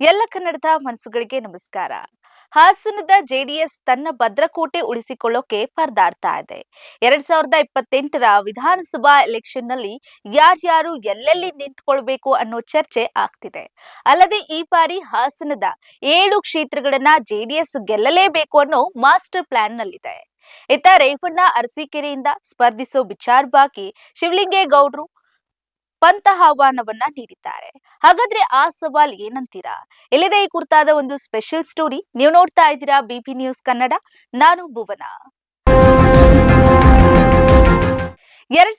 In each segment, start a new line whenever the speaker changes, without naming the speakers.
ಎಲ್ಲ ಕನ್ನಡದ ಮನಸ್ಸುಗಳಿಗೆ ನಮಸ್ಕಾರ. ಹಾಸನದ ಜೆಡಿಎಸ್ ತನ್ನ ಭದ್ರಕೋಟೆ ಉಳಿಸಿಕೊಳ್ಳೋಕೆ ಪರದಾಡ್ತಾ ಇದೆ. ಎರಡ್ ಸಾವಿರದ ಇಪ್ಪತ್ತೆಂಟರ ವಿಧಾನಸಭಾ ಎಲೆಕ್ಷನ್ನಲ್ಲಿ ಯಾರ್ಯಾರು ಎಲ್ಲೆಲ್ಲಿ ನಿಂತ್ಕೊಳ್ಬೇಕು ಅನ್ನೋ ಚರ್ಚೆ ಆಗ್ತಿದೆ. ಅಲ್ಲದೆ ಈ ಬಾರಿ ಹಾಸನದ ಏಳು ಕ್ಷೇತ್ರಗಳನ್ನ ಜೆಡಿಎಸ್ ಗೆಲ್ಲಲೇಬೇಕು ಅನ್ನೋ ಮಾಸ್ಟರ್ ಪ್ಲಾನ್ ನಲ್ಲಿದೆ ಇತ್ತ ರೇವಣ್ಣ ಅರಸೀಕೆರೆಯಿಂದ ಸ್ಪರ್ಧಿಸೋ ವಿಚಾರವಾಗಿ ಶಿವಲಿಂಗೇಗೌಡರು ಪಂತ ಆಹ್ವಾನವನ್ನ ನೀಡಿದ್ದಾರೆ. ಹಾಗಾದ್ರೆ ಆ ಸವಾಲ್ ಏನಂತೀರಾ? ಎಲ್ಲಿದೆ ಈ ಕುರಿತಾದ ಒಂದು ಸ್ಪೆಷಲ್ ಸ್ಟೋರಿ ನೀವು ನೋಡ್ತಾ ಇದ್ದೀರಾ ಬಿಪಿ ನ್ಯೂಸ್ ಕನ್ನಡ ನಾನು ಭುವನ.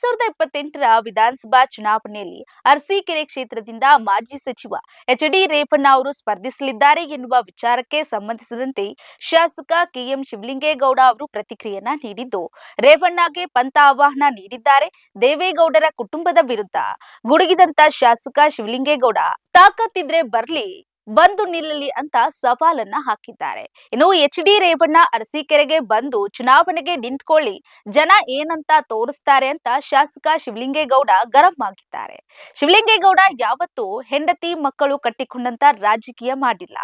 ಸಾವಿರದ ಇಪ್ಪತ್ತೆಂಟರ ವಿಧಾನಸಭಾ ಚುನಾವಣೆಯಲ್ಲಿ ಅರಸೀಕೆರೆ ಕ್ಷೇತ್ರದಿಂದ ಮಾಜಿ ಸಚಿವ ಎಚ್ ಡಿ ರೇಪಣ್ಣ ಅವರು ಸ್ಪರ್ಧಿಸಲಿದ್ದಾರೆ ಎನ್ನುವ ವಿಚಾರಕ್ಕೆ ಸಂಬಂಧಿಸಿದಂತೆ ಶಾಸಕ ಕೆಎಂ ಶಿವಲಿಂಗೇಗೌಡ ಅವರು ಪ್ರತಿಕ್ರಿಯೆಯನ್ನ ನೀಡಿದ್ದು, ರೇವಣ್ಣಗೆ ಪಂಥ ಆಹ್ವಾನ ನೀಡಿದ್ದಾರೆ ದೇವೇಗೌಡರ ಕುಟುಂಬದ ವಿರುದ್ಧ. ಗುಡುಗಿದಂತ ಶಾಸಕ ಶಿವಲಿಂಗೇಗೌಡ, ತಾಕತ್ತಿದ್ರೆ ಬರ್ಲಿ. ಬಂದು ನಿಲ್ಲಲಿ ಅಂತ ಸವಾಲನ್ನ ಹಾಕಿದ್ದಾರೆ. ಇನ್ನು ಎಚ್ ಡಿ ರೇವಣ್ಣ ಅರಸೀಕೆರೆಗೆ ಬಂದು ಚುನಾವಣೆಗೆ ನಿಂತ್ಕೊಳ್ಳಿ, ಜನ ಏನಂತ ತೋರಿಸ್ತಾರೆ ಅಂತ ಶಾಸಕ ಶಿವಲಿಂಗೇಗೌಡ ಗರಂ ಆಗಿದ್ದಾರೆ. ಶಿವಲಿಂಗೇಗೌಡ ಯಾವತ್ತು ಹೆಂಡತಿ ಮಕ್ಕಳು ಕಟ್ಟಿಕೊಂಡಂತ ರಾಜಕೀಯ ಮಾಡಿಲ್ಲ.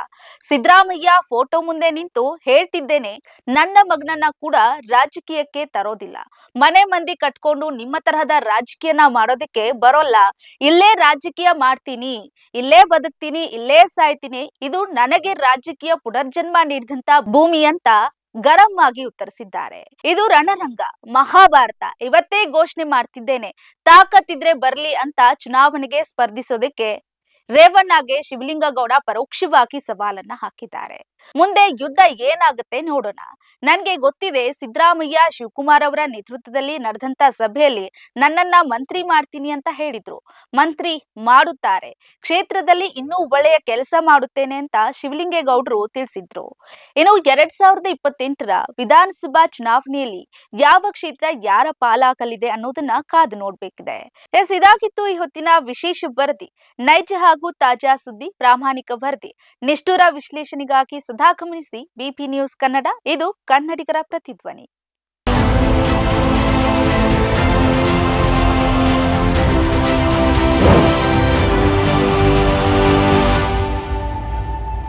ಸಿದ್ದರಾಮಯ್ಯ ಫೋಟೋ ಮುಂದೆ ನಿಂತು ಹೇಳ್ತಿದ್ದೇನೆ, ನನ್ನ ಮಗನನ್ನ ಕೂಡ ರಾಜಕೀಯಕ್ಕೆ ತರೋದಿಲ್ಲ. ಮನೆ ಮಂದಿ ಕಟ್ಕೊಂಡು ನಿಮ್ಮ ತರಹದ ರಾಜಕೀಯನ ಮಾಡೋದಕ್ಕೆ ಬರೋಲ್ಲ. ಇಲ್ಲೇ ರಾಜಕೀಯ ಮಾಡ್ತೀನಿ, ಇಲ್ಲೇ ಬದುಕ್ತೀನಿ, ಇಲ್ಲೇ ಸಾಯ್ತೀನಿ ಇದು ನನಗೆ ರಾಜಕೀಯ ಪುನರ್ಜನ್ಮ ನೀಡಿದಂತ ಭೂಮಿ ಅಂತ ಗರಂ ಆಗಿ ಉತ್ತರಿಸಿದ್ದಾರೆ. ಇದು ರಣರಂಗ, ಮಹಾಭಾರತ. ಇವತ್ತೇ ಘೋಷಣೆ ಮಾಡ್ತಿದ್ದೇನೆ. ತಾಕತ್ತಿದ್ರೆ ಬರ್ಲಿ ಅಂತ ಚುನಾವಣೆಗೆ ಸ್ಪರ್ಧಿಸೋದಕ್ಕೆ ರೇವಣ್ಣಗೆ ಶಿವಲಿಂಗಗೌಡ ಪರೋಕ್ಷವಾಗಿ ಸವಾಲನ್ನ ಹಾಕಿದ್ದಾರೆ. ಮುಂದೆ ಯುದ್ಧ ಏನಾಗುತ್ತೆ ನೋಡೋಣ. ನನ್ಗೆ ಗೊತ್ತಿದೆ ಸಿದ್ದರಾಮಯ್ಯ, ಶಿವಕುಮಾರ್ ಅವರ ನೇತೃತ್ವದಲ್ಲಿ ನಡೆದಂತ ಸಭೆಯಲ್ಲಿ ನನ್ನನ್ನ ಮಂತ್ರಿ ಮಾಡ್ತೀನಿ ಅಂತ ಹೇಳಿದ್ರು. ಮಂತ್ರಿ ಮಾಡುತ್ತಾರೆ. ಕ್ಷೇತ್ರದಲ್ಲಿ ಇನ್ನೂ ಒಳ್ಳೆಯ ಕೆಲಸ ಮಾಡುತ್ತೇನೆ ಅಂತ ಶಿವಲಿಂಗೇಗೌಡರು ತಿಳಿಸಿದ್ರು. ಇನ್ನು ಎರಡ್ ಸಾವಿರದ ಇಪ್ಪತ್ತೆಂಟರ ವಿಧಾನಸಭಾ ಚುನಾವಣೆಯಲ್ಲಿ ಯಾವ ಕ್ಷೇತ್ರ ಯಾರ ಪಾಲಾಗಲಿದೆ ಅನ್ನೋದನ್ನ ಕಾದು ನೋಡ್ಬೇಕಿದೆ. ಎಸ್, ಇದಾಗಿತ್ತು ಈ ಹೊತ್ತಿನ ವಿಶೇಷ ವರದಿ. ನೈಜ ಹಾಗೂ ತಾಜಾ ಸುದ್ದಿ, ಪ್ರಾಮಾಣಿಕ ವರದಿ. ನಿಷ್ಠುರ ವಿಶ್ಲೇಷಣೆಗಾಗಿ ಸದಾ ಗಮನಿಸಿ, ಬಿಪಿ ನ್ಯೂಸ್ ಕನ್ನಡ. ಇದು ಕನ್ನಡಿಗರ ಪ್ರತಿಧ್ವನಿ.